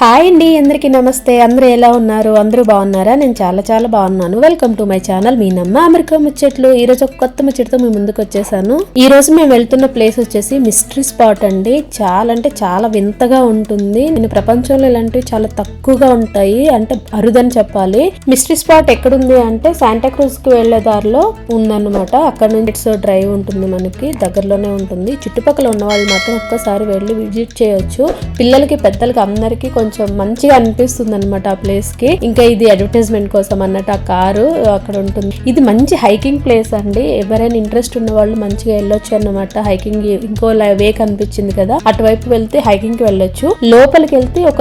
Hi అండి అందరికీ నమస్తే. అందరూ ఎలా ఉన్నారు? అందరూ బాగున్నారా? నేను చాలా చాలా బాగున్నాను. వెల్కమ్ టు మై ఛానల్ మీ నమ్మ అమెరికా ముచ్చట్లు. ఈ రోజు ఒక కొత్త ముచ్చటితో మీ ముందుకు వచ్చేసాను. ఈ రోజు మేము వెళ్తున్న ప్లేస్ వచ్చేసి మిస్టరీ స్పాట్ అండి. చాలా అంటే చాలా వింతగా ఉంటుంది. నేను ప్రపంచంలో ఇలాంటివి చాలా తక్కువగా ఉంటాయి. అంటే అరుదని చెప్పాలి. మిస్టరీ స్పాట్ ఎక్కడుంది అంటే శాంటాక్రూజ్కి వెళ్ళే దారిలో ఉందన్నమాట. అక్కడ నుంచి ఇట్స్ డ్రైవ్ ఉంటుంది మనకి. దగ్గరలోనే ఉంటుంది. చుట్టుపక్కల ఉన్న వాళ్ళు మాత్రం ఒక్కసారి వెళ్ళి విజిట్ చేయొచ్చు. పిల్లలకి పెద్దలకి అందరికీ కొంచెం కొంచెం మంచిగా అనిపిస్తుంది అనమాట ఆ ప్లేస్కి. ఇంకా ఇది అడ్వర్టైజ్మెంట్ కోసం అన్నట్టు ఆ కారు అక్కడ ఉంటుంది. ఇది మంచి హైకింగ్ ప్లేస్ అండి. ఎవరైనా ఇంట్రెస్ట్ ఉన్న వాళ్ళు మంచిగా వెళ్ళొచ్చు అన్నమాట. హైకింగ్ ఇంకో వే కనిపించింది కదా. అటువైపు వెళ్తే హైకింగ్కి వెళ్ళొచ్చు. లోపలికి వెళ్తే ఒక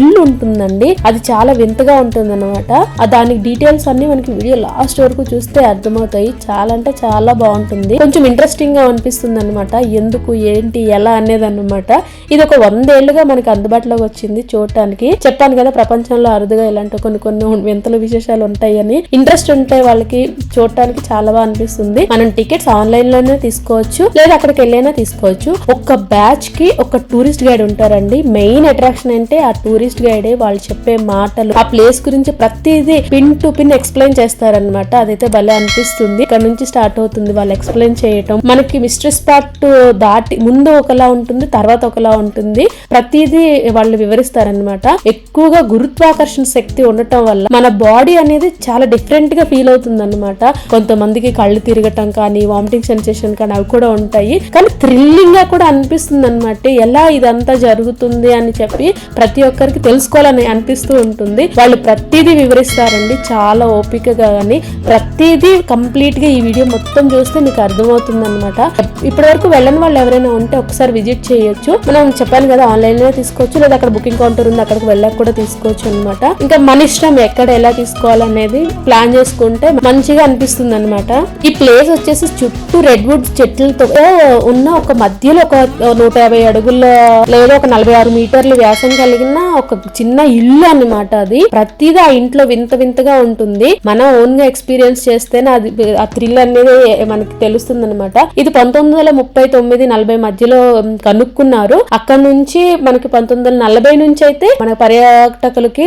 ఇల్లు ఉంటుందండి. అది చాలా వింతగా ఉంటుంది అనమాట దానికి డీటెయిల్స్ అన్ని మనకి వీడియో లాస్ట్ వరకు చూస్తే అర్థమవుతాయి. చాలా అంటే చాలా బాగుంటుంది. కొంచెం ఇంట్రెస్టింగ్గా అనిపిస్తుంది అనమాట ఎందుకు ఏంటి ఎలా అనేది అనమాట ఇది ఒక వందేళ్ళుగా మనకి అందుబాటులోకి వచ్చింది. చూడటానికి. చెప్పాను కదా ప్రపంచంలో అరుదుగా ఇలాంటి కొన్ని కొన్ని వింతలు విశేషాలు ఉంటాయని. ఇంట్రెస్ట్ ఉంటే వాళ్ళకి చూడటానికి చాలా బాగా అనిపిస్తుంది. మనం టికెట్స్ ఆన్లైన్లోనే తీసుకోవచ్చు లేదా అక్కడికి వెళ్ళైనా తీసుకోవచ్చు. ఒక బ్యాచ్కి ఒక టూరిస్ట్ గైడ్ ఉంటారండి. మెయిన్ అట్రాక్షన్ అంటే ఆ టూరిస్ట్ గైడే వాళ్ళు చెప్పే మాటలు. ఆ ప్లేస్ గురించి ప్రతిదీ పిన్ టు పిన్ ఎక్స్ప్లెయిన్ చేస్తారనమాట అదైతే భలే అనిపిస్తుంది. ఇక్కడ నుంచి స్టార్ట్ అవుతుంది వాళ్ళు ఎక్స్ప్లెయిన్ చేయటం. మనకి మిస్టరీ స్పాట్ దాటి ముందు ఒకలా ఉంటుంది తర్వాత ఒకలా ఉంటుంది. ప్రతిదీ వాళ్ళు వివరిస్తారనమాట ఎక్కువగా గురుత్వాకర్షణ శక్తి ఉండటం వల్ల మన బాడీ అనేది చాలా డిఫరెంట్గా ఫీల్ అవుతుంది అనమాట కొంతమందికి కళ్ళు తిరగటం కానీ వామిటింగ్ సెన్సేషన్ కానీ అవి కూడా ఉంటాయి. కానీ థ్రిల్లింగ్గా కూడా అనిపిస్తుంది అనమాట ఎలా ఇదంతా జరుగుతుంది అని చెప్పి ప్రతి ఒక్కరికి తెలుసుకోవాలని అనిపిస్తూ ఉంటుంది. వాళ్ళు ప్రతిదీ వివరిస్తారండి. చాలా ఓపికగా కానీ ప్రతిదీ కంప్లీట్గా ఈ వీడియో మొత్తం చూస్తే మీకు అర్థమవుతుంది అనమాట ఇప్పటి వరకు వెళ్ళని వాళ్ళు ఎవరైనా ఉంటే ఒకసారి విజిట్ చేయొచ్చు. మనం చెప్పాను కదా ఆన్లైన్లో తీసుకోవచ్చు. లేదా అక్కడ బుకింగ్ కౌంటర్ ఉంది అక్కడికి వెళ్ళాక కూడా తీసుకోవచ్చు అనమాట ఇంకా మన ఇష్టం ఎక్కడ ఎలా తీసుకోవాలనేది ప్లాన్ చేసుకుంటే మంచిగా అనిపిస్తుంది అనమాట ఈ ప్లేస్ వచ్చేసి చుట్టూ రెడ్ వుడ్ చెట్లతో ఉన్న ఒక మధ్యలో ఒక నూట యాభై అడుగుల లేదా ఒక నలభై ఆరు మీటర్ల వ్యాసం కలిగిన ఒక చిన్న ఇల్లు అన్నమాట అది. ప్రతిదీ ఆ ఇంట్లో వింత వింతగా ఉంటుంది. మనం ఓన్గా ఎక్స్పీరియన్స్ చేస్తేనే అది ఆ థ్రిల్ అనేది మనకి తెలుస్తుంది అనమాట ఇది పంతొమ్మిది వందల ముప్పై తొమ్మిది నలభై మధ్యలో కనుక్కున్నారు. అక్కడ నుంచి మనకి పంతొమ్మిది వందల నలభై నుంచి అయితే మన పర్యాటకులకి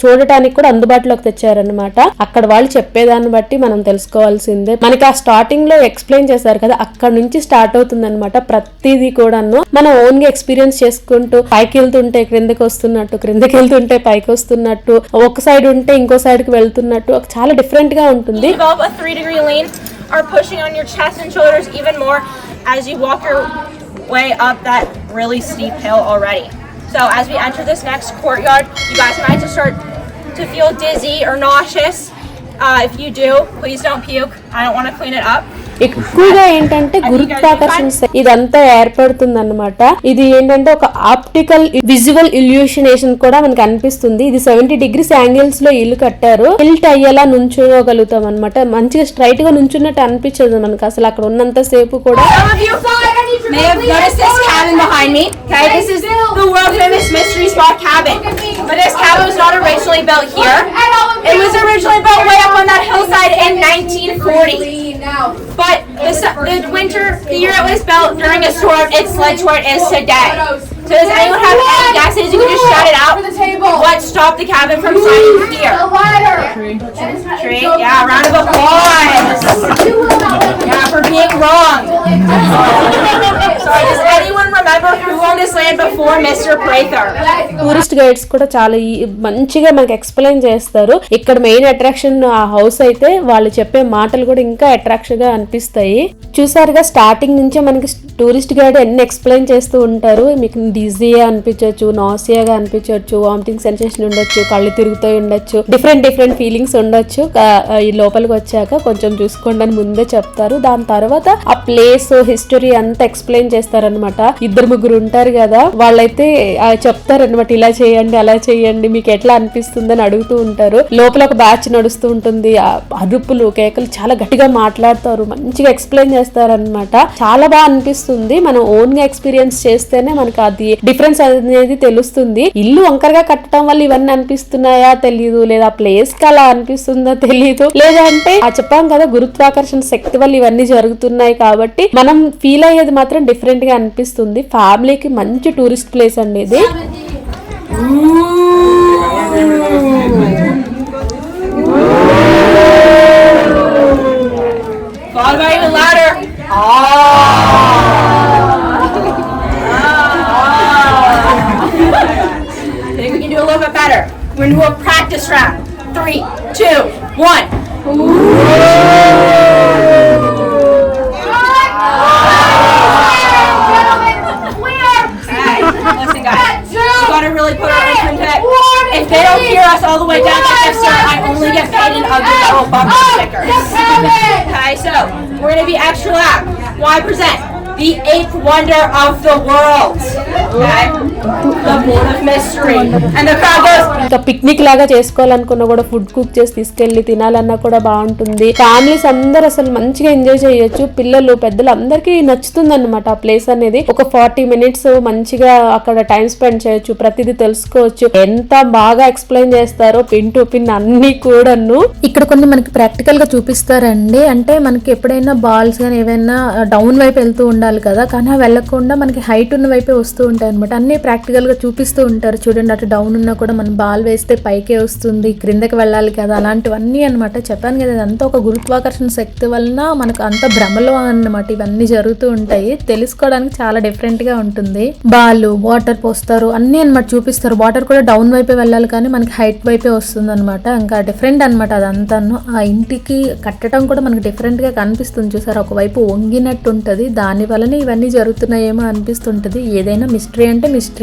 చూడటానికి కూడా అందుబాటులోకి తెచ్చారనమాట అక్కడ వాళ్ళు చెప్పేదాన్ని బట్టి మనం తెలుసుకోవాల్సిందే. మనకి ఆ స్టార్టింగ్లో ఎక్స్ప్లెయిన్ చేశారు కదా అక్కడ నుంచి స్టార్ట్ అవుతుంది అనమాట ప్రతిదీ కూడాను. మనం ఓన్గా ఎక్స్పీరియన్స్ చేసుకుంటూ పైకి వెళ్తుంటే క్రిందకి వస్తున్నట్టు క్రిందకి వెళ్తుంటే పైకి వస్తున్నట్టు ఒక సైడ్ ఉంటే ఇంకో సైడ్కి వెళ్తున్నట్టు చాలా డిఫరెంట్గా ఉంటుంది. Are pushing on your chest and shoulders even more as you walk your way up that really steep hill already. So as we enter this next courtyard, you guys might just start to feel dizzy or nauseous. Uh, if you do, please don't puke. I don't want to clean it up. ఎక్కువగా ఏంటంటే గురుత్వాకర్షణ ఇదంతా ఏర్పడుతుంది అనమాట ఇది ఏంటంటే ఒక optical visual ఇల్యూషనేషన్ కూడా మనకి అనిపిస్తుంది. ఇది సెవెంటీ డిగ్రీస్ యాంగిల్స్లో ఇల్లు కట్టారు. ఇల్ట్ అయ్యేలా నుంచోగలుగుతాం అనమాట మంచిగా స్ట్రైట్గా నుంచున్నట్టు అనిపించదు మనకు అసలు అక్కడ ఉన్నంత సేపు కూడా. The, su- the winter, the year it was built during a storm, it's led to where it is today. So does anyone have any guesses? You can just shout it out. What stopped the cabin from sliding here? Tree? Yeah, round of applause. Yeah, for being wrong. Remember who owned this land before Mr. Prather? Tourist guides కూడా చాలా ఈ- మంచిగా మనకి explain చేస్తారు. ఇక్కడ main attraction ఆ house అయితే వాళ్ళు చెప్పే మాటలు కూడా ఇంకా అట్రాక్షన్గా అనిపిస్తాయి. చూసారుగా స్టార్టింగ్ నుంచే మనకి టూరిస్ట్ గైడ్ ఎన్ని ఎక్స్ప్లెయిన్ చేస్తూ ఉంటారు. మీకు డిజీగా అనిపించవచ్చు నాసియాగా అనిపించవచ్చు వామిటింగ్ సెన్సేషన్ ఉండొచ్చు కళ్ళు తిరుగుతూ ఉండొచ్చు డిఫరెంట్ డిఫరెంట్ ఫీలింగ్స్ ఉండొచ్చు. ఈ లోపలికి వచ్చాక కొంచెం చూసుకోండి అని ముందే చెప్తారు. దాని తర్వాత ఆ ప్లేస్ హిస్టరీ అంతా ఎక్స్ప్లెయిన్ చేస్తారనమాట ఇద్దరు ముగ్గురు ఉంటారు కదా వాళ్ళైతే చెప్తారనమాట ఇలా చేయండి అలా చేయండి మీకు ఎట్లా అనిపిస్తుంది అని అడుగుతూ ఉంటారు. లోపల ఒక బ్యాచ్ నడుస్తూ ఉంటుంది ఆ అరుపులు కేకలు చాలా గట్టిగా మాట్లాడతారు మంచిగా ఎక్స్ప్లెయిన్ చేస్తారనమాట చాలా బాగా అనిపిస్తుంది మనం ఓన్గా ఎక్స్పీరియన్స్ చేస్తేనే మనకి అది డిఫరెన్స్ అనేది తెలుస్తుంది. ఇల్లు వంకరగా కట్టడం వల్ల ఇవన్నీ అనిపిస్తున్నాయా తెలియదు లేదా ప్లేస్కి అలా అనిపిస్తుందో తెలియదు లేదంటే ఆ చెప్పాం కదా గురుత్వాకర్షణ శక్తి వల్ల ఇవన్నీ జరుగుతున్నాయి కాబట్టి మనం ఫీల్ అయ్యేది మాత్రం డిఫరెంట్గా అనిపిస్తుంది. ఉంటుంది ఫ్యామిలీకి మంచి టూరిస్ట్ ప్లేస్ అండి ఇది We're gonna practice round. Three, two, one. Ooh. They don't hear us all the way down to sir, I only get paid in ugly little bumper stickers. Okay, so we're gonna be extra loud. Why present? The eighth wonder of the world. Okay? The board of mystery. And the crowd goes, ఇంకా picnic లాగా చేసుకోవాలనుకున్నా కూడా food cook చేసి తీసుకెళ్ళి తినాలన్నా కూడా బాగుంటుంది. Families అందరూ అసలు మంచిగా ఎంజాయ్ చేయొచ్చు. పిల్లలు పెద్దలు అందరికీ నచ్చుతుంది అనమాట ఆ ప్లేస్ అనేది. ఒక ఫార్టీ మినిట్స్ మంచిగా అక్కడ టైం స్పెండ్ చేయొచ్చు. ప్రతిదీ తెలుసుకోవచ్చు. ఎంత బాగా ఎక్స్ప్లెయిన్ చేస్తారో పిన్ టు పిన్ అన్ని కూడాను. ఇక్కడ కొన్ని మనకి ప్రాక్టికల్గా చూపిస్తారండి. అంటే మనకి ఎప్పుడైనా బాల్స్ కానీ ఏవైనా డౌన్ వైపు వెళ్తూ ఉండాలి కదా. కానీ వెళ్ళకుండా మనకి హైట్ ఉన్న వైపే వస్తూ ఉంటాయి అనమాట అన్ని ప్రాక్టికల్గా చూపిస్తూ ఉంటారు. చూడండి అటు డౌన్ ఉన్నా కూడా మనం బాల్ వేస్తే పైకే వస్తుంది క్రిందకి వెళ్ళాలి కదా అలాంటివన్నీ అనమాట చెప్పాను కదా ఇదంతా ఒక గురుత్వాకర్షణ శక్తి వలన మనకు అంత భ్రమలో అన్నమాట. ఇవన్నీ జరుగుతూ ఉంటాయి. తెలుసుకోవడానికి చాలా డిఫరెంట్గా ఉంటుంది. బాల్ వాటర్ పోస్తారు అన్నీ అన్నమాట చూపిస్తారు. వాటర్ కూడా డౌన్ వైపే వెళ్ళాలి కానీ మనకి హైట్ వైపే వస్తుంది అనమాట ఇంకా డిఫరెంట్ అనమాట అదంతాను. ఆ ఇంటికి కట్టడం కూడా మనకి డిఫరెంట్గా కనిపిస్తుంది చూసారు? ఒకవైపు వంగినట్టు ఉంటుంది. దాని వలన ఇవన్నీ జరుగుతున్నాయేమో అనిపిస్తుంటుంది. ఏదైనా మిస్టరీ అంటే mystery.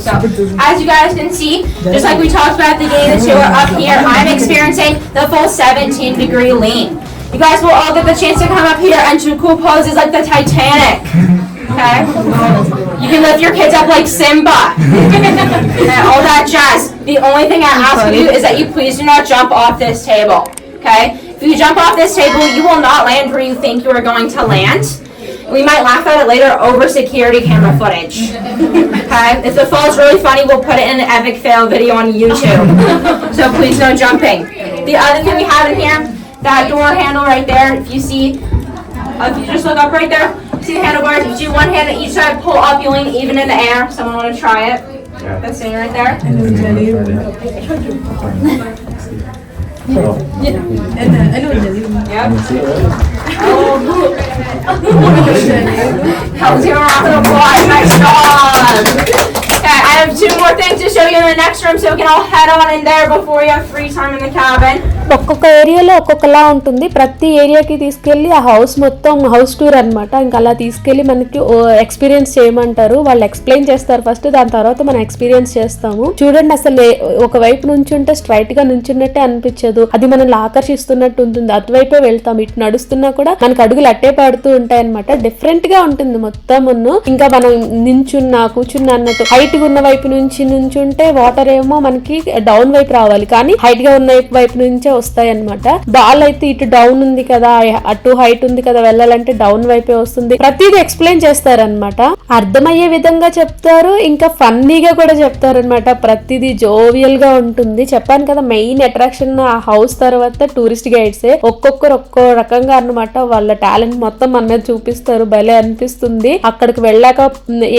so, as you guys can see, just like we talked about the day the two are up here, I'm experiencing the full 17 degree lean. You guys will all get the chance to come up here and do cool poses like the Titanic. Okay? You can lift your kids up like Simba. and all that jazz. The only thing I ask of you is that you please do not jump off this table. Okay? If you jump off this table, you will not land where you think you are going to land. We might laugh at it later over security camera footage. Okay? If the fall's really funny, we'll put it in an epic fail video on YouTube. so please no jumping. The other thing we have in here, that door handle right there, if you see, uh, if you just look up right there, see the handlebars, if you do one hand on each side, pull up, you lean even in the air. Someone want to try it? That's sitting right there. Yep. Oh. Helps you around the applause. Nice job. Okay, I have two more things to show you in the next room, so we can all head on in there before we have free time in the cabin. ఒక్కొక్క ఏరియాలో ఒక్కొక్కలా ఉంటుంది. ప్రతి ఏరియాకి తీసుకెళ్ళి ఆ house మొత్తం house tour అన్నమాట. ఇంకా అలా తీసుకెళ్ళి మనకి ఎక్స్పీరియన్స్ చేయమంటారు. వాళ్ళు ఎక్స్ప్లెయిన్ చేస్తారు ఫస్ట్ దాని తర్వాత మనం ఎక్స్పీరియన్స్ చేస్తాము. చూడండి అసలు ఒక వైపు నుంచుంటే స్ట్రైట్గా నుంచున్నట్టే అనిపించదు. అది మనల్ని ఆకర్షిస్తున్నట్టు ఉంటుంది. అటువైపే వెళ్తాం. ఇటు నడుస్తున్నా కూడా మనకు అడుగులు అట్టే పడుతూ ఉంటాయి అనమాట డిఫరెంట్గా ఉంటుంది మొత్తం ఇంకా మనం నించున్నా కూర్చున్నా అన్నట్టు. హైట్గా ఉన్న వైపు నుంచి నుంచుంటే వాటర్ ఏమో మనకి డౌన్ వైపు రావాలి. కానీ హైట్గా ఉన్న వైపు నుంచే వస్తాయన్నమాట. బాల్ అయితే ఇటు డౌన్ ఉంది కదా అటు హైట్ ఉంది కదా వెళ్ళాలంటే డౌన్ వైపే వస్తుంది. ప్రతిదీ ఎక్స్ప్లెయిన్ చేస్తారనమాట అర్థమయ్యే విధంగా చెప్తారు ఇంకా ఫన్నీగా కూడా చెప్తారనమాట ప్రతిదీ జోవియల్గా ఉంటుంది. చెప్పాను కదా మెయిన్ అట్రాక్షన్ ఆ హౌస్ తర్వాత టూరిస్ట్ గైడ్సే ఒక్కొక్కరు ఒక్కో రకంగా అన్నమాట వాళ్ళ టాలెంట్ మొత్తం మన మీద చూపిస్తారు. భలే అనిపిస్తుంది. అక్కడికి వెళ్ళాక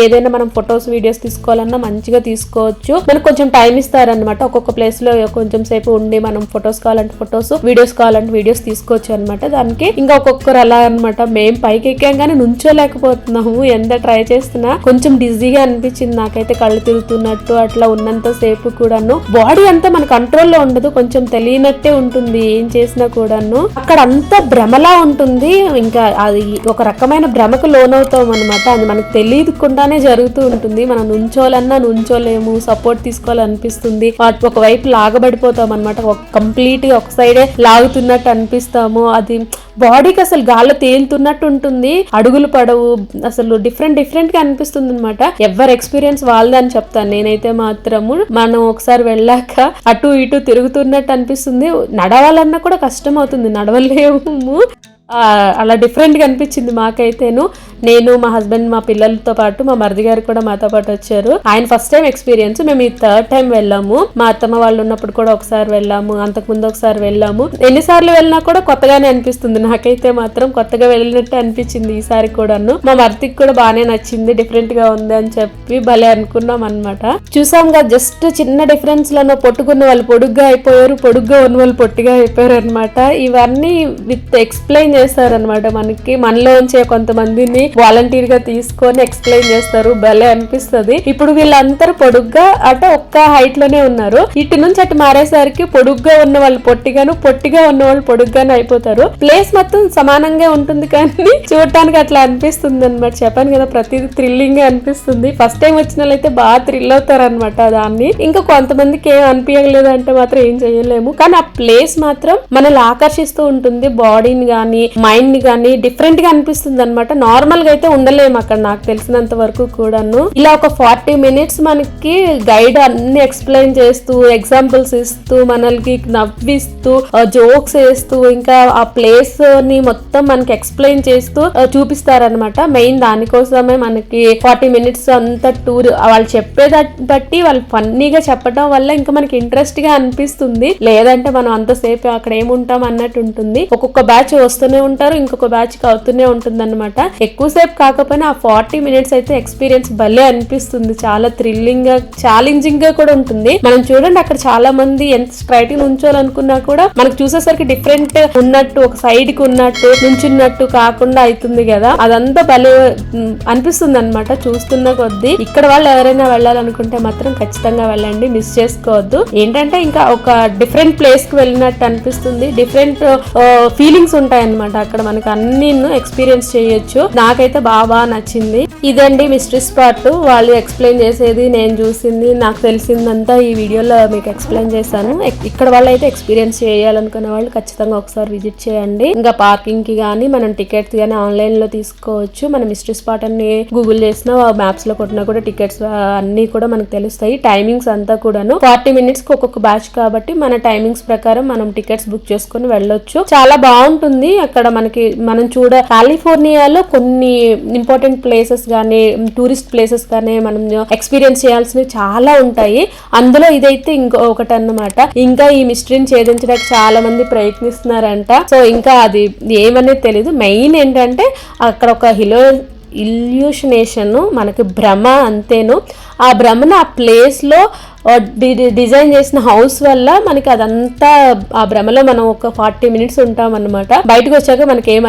ఏదైనా మనం ఫొటోస్ వీడియోస్ తీసుకోవాలన్నా మంచిగా తీసుకోవచ్చు. మనకు కొంచెం టైం ఇస్తారనమాట ఒక్కొక్క ప్లేస్లో కొంచెం సేపు ఉండి మనం ఫొటోస్ కావాలంటే ఫొటోస్ వీడియోస్ కావాలంటే వీడియోస్ తీసుకోవచ్చు అనమాట దానికి ఇంకా ఒక్కొక్కరు అలా అన్నమాట. మేము పైకి ఎక్కాం కానీ నుంచోలేకపోతున్నాము. ఎంత ట్రై చేస్తున్నా కొంచెం బిజీగా అనిపించింది నాకైతే కళ్ళు తిరుగుతున్నట్టు అట్లా ఉన్నంత సేపు కూడాను. బాడీ అంతా మన కంట్రోల్లో ఉండదు. కొంచెం తెలియనట్టే ఉంటుంది ఏం చేసినా కూడాను. అక్కడ అంతా భ్రమలా ఉంటుంది. ఇంకా అది ఒక రకమైన భ్రమకు లోనవుతాం అనమాట అది మనకు తెలియకుండానే జరుగుతూ ఉంటుంది. మనం నుంచోలన్నా నుంచోలేము. సపోర్ట్ తీసుకోవాలనిపిస్తుంది. ఒక ఒకవైపు లాగబడిపోతాం అనమాట కంప్లీట్గా ఒక సైడే లాగుతున్నట్టు అనిపిస్తాము. అది బాడీకి అసలు గాల్లో తేలుతున్నట్టు ఉంటుంది. అడుగులు పడవు. అసలు డిఫరెంట్ డిఫరెంట్గా అనిపిస్తుంది అనమాట ఎవరి ఎక్స్పీరియన్స్ వాళ్ళదని అని చెప్తాను. నేనైతే మాత్రము మనం ఒకసారి వెళ్ళాక అటు ఇటు తిరుగుతున్నట్టు అనిపిస్తుంది. నడవాలన్నా కూడా కష్టం అవుతుంది. నడవలేము. అలా డిఫరెంట్గా అనిపించింది మాకైతేను. నేను మా హస్బెండ్ మా పిల్లలతో పాటు మా మరిది గారు కూడా మాతో పాటు వచ్చారు. ఆయన ఫస్ట్ టైం ఎక్స్పీరియన్స్ మేము ఈ థర్డ్ టైం వెళ్ళాము. మా అత్తమ్మ వాళ్ళు ఉన్నప్పుడు కూడా ఒకసారి వెళ్ళాము. అంతకు ముందు ఒకసారి వెళ్ళాము. ఎన్నిసార్లు వెళ్ళినా కూడా కొత్తగానే అనిపిస్తుంది. నాకైతే మాత్రం కొత్తగా వెళ్ళినట్టే అనిపించింది ఈసారి కూడాను. మా మరిదికి కూడా బాగానే నచ్చింది. డిఫరెంట్గా ఉంది అని చెప్పి భలే అనుకున్నాం అనమాట చూసాం కదా జస్ట్ చిన్న డిఫరెన్స్లను పొట్టుకున్న వాళ్ళు పొడుగ్గా అయిపోయారు. పొడుగ్గా ఉన్న వాళ్ళు పొట్టిగా అయిపోయారు అనమాట ఇవన్నీ విత్ ఎక్స్ప్లెయిన్ చేస్తారనమాట మనకి. మనలోంచే కొంతమందిని వాలంటీర్గా తీసుకొని ఎక్స్ప్లెయిన్ చేస్తారు. భలే అనిపిస్తది. ఇప్పుడు వీళ్ళందరూ పొడుగ్గా అంటే ఒక్క హైట్లోనే ఉన్నారు. ఇటు నుంచి అటు మారేసరికి పొడుగ్గా ఉన్న వాళ్ళు పొట్టిగాను పొట్టిగా ఉన్న వాళ్ళు పొడుగ్గాను అయిపోతారు. ప్లేస్ మొత్తం సమానంగా ఉంటుంది కానీ చూడటానికి అట్లా అనిపిస్తుంది అనమాట చెప్పాను కదా ప్రతిదీ థ్రిల్లింగ్గా అనిపిస్తుంది. ఫస్ట్ టైం వచ్చిన వాళ్ళైతే బాగా థ్రిల్ అవుతారు అనమాట దాన్ని. ఇంకా కొంతమందికి ఏం అనిపించలేదు అంటే మాత్రం ఏం చేయలేము. కానీ ఆ ప్లేస్ మాత్రం మనల్ని ఆకర్షిస్తూ ఉంటుంది. బాడీని కానీ మైండ్ని కానీ డిఫరెంట్గా అనిపిస్తుంది అనమాట నార్మల్గా అయితే ఉండలేము అక్కడ నాకు తెలిసినంత వరకు కూడాను. ఇలా ఒక ఫార్టీ మినిట్స్ మనకి గైడ్ అన్ని ఎక్స్ప్లెయిన్ చేస్తూ ఎగ్జాంపుల్స్ ఇస్తూ మనల్కి నవ్విస్తూ జోక్స్ వేస్తూ ఇంకా ఆ ప్లేస్ని మొత్తం మనకి ఎక్స్ప్లెయిన్ చేస్తూ చూపిస్తారనమాట మెయిన్ దానికోసమే మనకి ఫార్టీ మినిట్స్ అంతా టూర్ వాళ్ళు చెప్పేదాన్ని బట్టి వాళ్ళు ఫన్నీగా చెప్పడం వల్ల ఇంకా మనకి ఇంట్రెస్ట్గా అనిపిస్తుంది. లేదంటే మనం అంతసేపు అక్కడ ఏముంటాం అన్నట్టు ఉంటుంది. ఒక్కొక్క బ్యాచ్ వస్తూనే ఉంటారు ఇంకొక బ్యాచ్ అవుతూనే ఉంటుందన్నమాట. ఎక్కువసేపు కాకపోయినా ఆ ఫార్టీ మినిట్స్ అయితే ఎక్స్పీరియన్స్ భలే అనిపిస్తుంది. చాలా థ్రిల్లింగ్గా ఛాలెంజింగ్గా కూడా ఉంటుంది. మనం చూడండి అక్కడ చాలా మంది ఎంత స్ట్రైట్గా ఉంచోవాలనుకున్నా కూడా మనకు చూసేసరికి డిఫరెంట్ ఉన్నట్టు ఒక సైడ్కి ఉన్నట్టు నుంచున్నట్టు కాకుండా అవుతుంది కదా. అదంతా భలే అనిపిస్తుంది అనమాట చూస్తున్న కొద్దీ. ఇక్కడ వాళ్ళు ఎవరైనా వెళ్ళాలనుకుంటే మాత్రం ఖచ్చితంగా వెళ్ళండి మిస్ చేసుకోవద్దు. ఏంటంటే ఇంకా ఒక డిఫరెంట్ ప్లేస్కి వెళ్ళినట్టు అనిపిస్తుంది. డిఫరెంట్ ఫీలింగ్స్ ఉంటాయి అనమాట అక్కడ మనకి అన్ని ఎక్స్పీరియన్స్ చేయొచ్చు. నాకైతే బాగా నచ్చింది. ఇదండి మిస్టరీ స్పాట్ వాళ్ళు ఎక్స్ప్లెయిన్ చేసేది నేను చూసింది నాకు తెలిసిందంతా ఈ వీడియోలో మీకు ఎక్స్ప్లెయిన్ చేశాను. ఇక్కడ వాళ్ళు అయితే ఎక్స్పీరియన్స్ చేయాలనుకునే వాళ్ళు ఖచ్చితంగా ఒకసారి విజిట్ చేయండి. ఇంకా పార్కింగ్కి కానీ మనం టికెట్స్ కానీ ఆన్లైన్లో తీసుకోవచ్చు. మన మిస్టరీ స్పాట్ అని గూగుల్ చేసినా మ్యాప్స్లో కొట్టినా కూడా టికెట్స్ అన్ని కూడా మనకు తెలుస్తాయి. టైమింగ్స్ అంతా కూడాను ఫార్టీ మినిట్స్కి ఒక్కొక్క బ్యాచ్ కాబట్టి మన టైమింగ్స్ ప్రకారం మనం టికెట్స్ బుక్ చేసుకొని వెళ్ళొచ్చు. చాలా బాగుంటుంది. అక్కడ అక్కడ మనకి మనం చూడ కాలిఫోర్నియాలో కొన్ని ఇంపార్టెంట్ ప్లేసెస్ కానీ టూరిస్ట్ ప్లేసెస్ కానీ మనం ఎక్స్పీరియన్స్ చేయాల్సినవి చాలా ఉంటాయి. అందులో ఇదైతే ఇంకో ఒకటి అన్నమాట ఇంకా ఈ మిస్టరీని ఛేదించడానికి చాలా మంది ప్రయత్నిస్తున్నారంట. సో ఇంకా అది ఏమనేది తెలియదు మెయిన్ ఏంటంటే అక్కడ ఒక హిలో ఇల్యూషనేషన్ మనకి భ్రమ అంతేను. ఆ భ్రమను ఆ ప్లేస్లో డిజైన్ చేసిన హౌస్ వల్ల మనకి అదంతా ఆ భ్రమలో మనం ఒక ఫార్టీ మినిట్స్ ఉంటాం అనమాట బయటకు వచ్చాక మనకి ఏం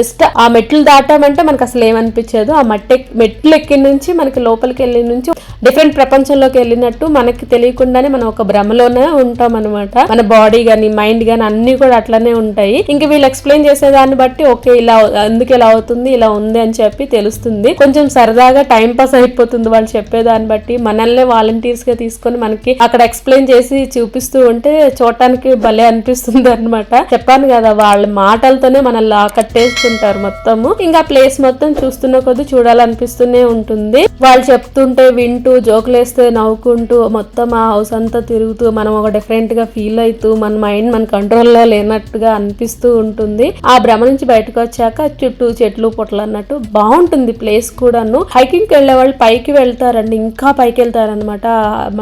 జస్ట్ ఆ మెట్లు దాటామంటే మనకి అసలు ఏమనిపించదు ఆ మట్టి మెట్లు ఎక్కిన నుంచి మనకి లోపలికి వెళ్ళి నుంచి డిఫరెంట్ ప్రపంచంలోకి వెళ్ళినట్టు మనకి తెలియకుండానే మనం ఒక భ్రమలోనే ఉంటాం అనమాట మన బాడీ గాని మైండ్ కానీ అన్ని కూడా అట్లనే ఉంటాయి. ఇంక వీళ్ళు ఎక్స్ప్లెయిన్ చేసే దాన్ని బట్టి ఓకే ఇలా ఎందుకు ఇలా అవుతుంది ఇలా ఉంది అని చెప్పి తెలుస్తుంది. కొంచెం సరదాగా టైం పాస్ అయిపోతుంది వాళ్ళు చెప్పేదాన్ని బట్టి. మనల్నే వాలంటీర్స్గా తీసుకొని మనకి అక్కడ ఎక్స్ప్లెయిన్ చేసి చూపిస్తూ ఉంటే చూడటానికి భలే అనిపిస్తుంది అనమాట చెప్పాను కదా వాళ్ళ మాటలతోనే మనల్ని ఆకట్టేస్తుంటారు మొత్తము. ఇంకా ప్లేస్ మొత్తం చూస్తున్న కొద్ది చూడాలనిపిస్తూనే ఉంటుంది. వాళ్ళు చెప్తుంటే వింటూ జోకులేస్తే నవ్వుకుంటూ మొత్తం ఆ హౌస్ అంతా తిరుగుతూ మనం ఒక డిఫరెంట్గా ఫీల్ అవుతూ మన మైండ్ మన కంట్రోల్లో లేనట్టుగా అనిపిస్తూ ఉంటుంది. ఆ భ్రమ నుంచి బయటకు వచ్చాక చుట్టూ చెట్లు పుట్టలు అన్నట్టు బాగుంటుంది ప్లేస్ కూడాను. హైకింగ్కి వెళ్ళే వాళ్ళు పైకి వెళ్తారండి ఇంకా పైకి వెళ్తారనమాట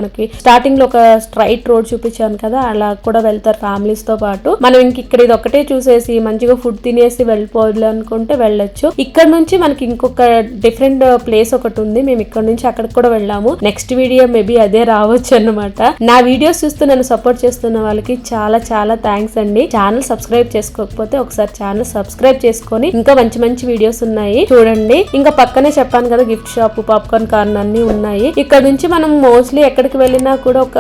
మనకి స్టార్టింగ్లో ఒక స్ట్రైట్ రోడ్ చూపించాను కదా అలా కూడా వెళ్తారు ఫ్యామిలీస్తో పాటు. మనం ఇంక ఇక్కడ ఇది ఒకటే చూసేసి మంచిగా ఫుడ్ తినేసి వెళ్ళిపోవాలి అనుకుంటే వెళ్ళొచ్చు. ఇక్కడ నుంచి మనకి ఇంకొక డిఫరెంట్ ప్లేస్ ఒకటి ఉంది మేము ఇక్కడ నుంచి అక్కడికి కూడా వెళ్ళాము. నెక్స్ట్ వీడియో మేబీ అదే రావచ్చు అన్నమాట. నా వీడియోస్ చూస్తూ నన్ను సపోర్ట్ చేస్తున్న వాళ్ళకి చాలా చాలా థ్యాంక్స్ అండి. ఛానల్ సబ్స్క్రైబ్ చేసుకోకపోతే ఒకసారి ఛానల్ సబ్స్క్రైబ్ చేసుకొని ఇంకా మంచి మంచి వీడియోస్ ఉన్నాయి. చూడండి. ఇంకా పక్కనే చెప్పాను కదా గిఫ్ట్ షాప్ పాప్కార్న్ కార్న్ అన్ని ఉన్నాయి. ఇక్కడ నుంచి మనం మోస్ట్లీ ఎక్కడ ఎక్కడికి వెళ్ళినా కూడా ఒక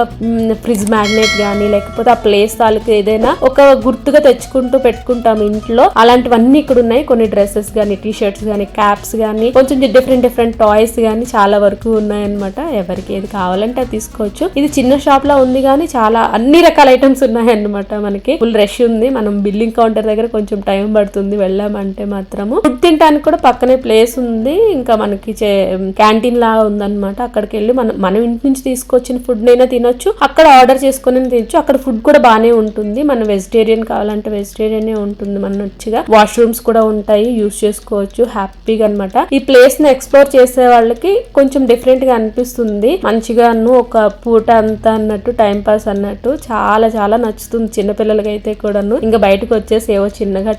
ఫ్రిడ్జ్ మ్యాగ్నెట్ కానీ లేకపోతే ఆ ప్లేస్ తాలూకు ఏదైనా ఒక గుర్తుగా తెచ్చుకుంటూ పెట్టుకుంటాం ఇంట్లో. అలాంటివన్నీ ఇక్కడ ఉన్నాయి. కొన్ని డ్రెస్సెస్ కానీ టీ షర్ట్స్ కానీ క్యాప్స్ కానీ కొంచెం డిఫరెంట్ డిఫరెంట్ టాయ్స్ కానీ చాలా వరకు ఉన్నాయన్నమాట. ఎవరికి ఏది కావాలంటే అది తీసుకోవచ్చు. ఇది చిన్న షాప్ లా ఉంది కానీ చాలా అన్ని రకాల ఐటమ్స్ ఉన్నాయి అన్నమాట మనకి. ఫుల్ రష్ ఉంది. మనం బిల్లింగ్ కౌంటర్ దగ్గర కొంచెం టైం పడుతుంది వెళ్ళామంటే మాత్రము. ఫుడ్ తినడానికి కూడా పక్కనే ప్లేస్ ఉంది. ఇంకా మనకి క్యాంటీన్ లా ఉందన్నమాట. అక్కడికి వెళ్ళి మనం మనం ఇంటి నుంచి తీసుకో వచ్చిన ఫుడ్ నైనా తినొచ్చు. అక్కడ ఆర్డర్ చేసుకుని తినొచ్చు. అక్కడ ఫుడ్ కూడా బాగానే ఉంటుంది. మన వెజిటేరియన్ కావాలంటే వెజిటేరియన్ ఉంటుంది మన నచ్చిగా వాష్రూమ్స్ కూడా ఉంటాయి. యూస్ చేసుకోవచ్చు. హ్యాపీగా అన్నమాట. ఈ ప్లేస్ని ఎక్స్ప్లోర్ చేసే వాళ్ళకి కొంచెం డిఫరెంట్గా అనిపిస్తుంది. మంచిగాను ఒక పూట అంతా అన్నట్టు టైం పాస్ అన్నట్టు చాలా చాలా నచ్చుతుంది. చిన్నపిల్లలకి అయితే కూడాను. ఇంకా బయటకు వచ్చేసి ఏవో చిన్నగా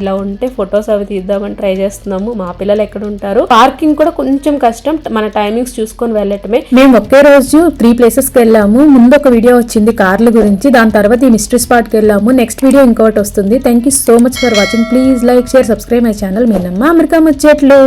ఇలా ఉంటే ఫొటోస్ అవి తీద్దామని ట్రై చేస్తున్నాము. మా పిల్లలు ఎక్కడ ఉంటారు? పార్కింగ్ కూడా కొంచెం కష్టం. మన టైమింగ్స్ చూసుకొని వెళ్ళటమే. మేము ఒకే రోజు త్రీ ప్లేసెస్కి వెళ్ళాము. ముందు ఒక వీడియో వచ్చింది కార్ల గురించి. దాని తర్వాత ఈ మిస్టరీ స్పాట్కి వెళ్ళాము. నెక్స్ట్ వీడియో ఇంకోటి వస్తుంది. Thank you so much for watching please like share subscribe my channel మీ నమ్మ అమెరికా ముచ్చట్లు